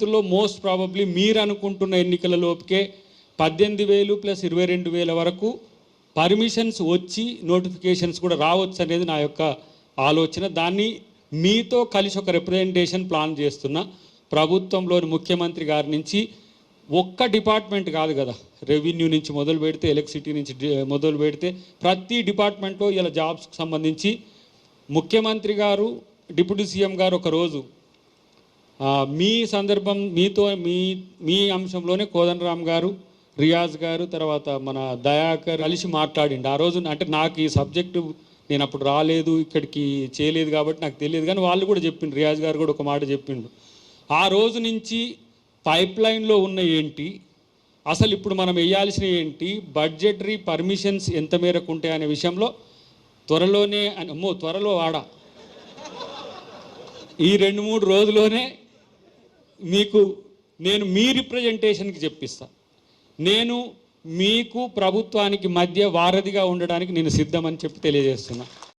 భవిష్యత్తులో most probably మీరు అనుకుంటున్న ఎన్నికల లోపుకే పద్దెనిమిది వేలు ప్లస్ ఇరవై రెండు వేల వరకు పర్మిషన్స్ వచ్చి నోటిఫికేషన్స్ కూడా రావచ్చు అనేది నా యొక్క ఆలోచన. దాన్ని మీతో కలిసి ఒక రిప్రజెంటేషన్ ప్లాన్ చేస్తున్నా ప్రభుత్వంలోని ముఖ్యమంత్రి గారి నుంచి ఒక్క డిపార్ట్మెంట్ కాదు కదా. రెవెన్యూ నుంచి మొదలు పెడితే ఎలక్ట్రిసిటీ నుంచి మొదలు పెడితే ప్రతి డిపార్ట్మెంట్లో ఇలా జాబ్స్కి సంబంధించి ముఖ్యమంత్రి గారు డిప్యూటీ సీఎం గారు ఒక రోజు మీ సందర్భం మీతో మీ మీ అంశంలోనే కోదండరామ్ గారు రియాజ్ గారు తర్వాత మన దయాకర్ కలిసి మాట్లాడిండు. ఆ రోజు అంటే నాకు ఈ సబ్జెక్టు నేను అప్పుడు రాలేదు ఇక్కడికి చేయలేదు కాబట్టి నాకు తెలియదు. కానీ వాళ్ళు కూడా చెప్పిండు రియాజ్ గారు కూడా ఒక మాట చెప్పిండు. ఆ రోజు నుంచి పైప్ లైన్లో ఉన్న ఏంటి అసలు ఇప్పుడు మనం వేయాల్సిన ఏంటి బడ్జెటరీ పర్మిషన్స్ ఎంత మేరకు ఉంటాయి అనే విషయంలో త్వరలోనే అమ్మో త్వరలో వాడా. ఈ రెండు మూడు రోజుల్లోనే మీకు నేను మీ రిప్రజెంటేషన్కి చెప్పిస్తా. నేను మీకు ప్రభుత్వానికి మధ్య వారధిగా ఉండడానికి నేను సిద్ధమని చెప్పి తెలియజేస్తున్నా.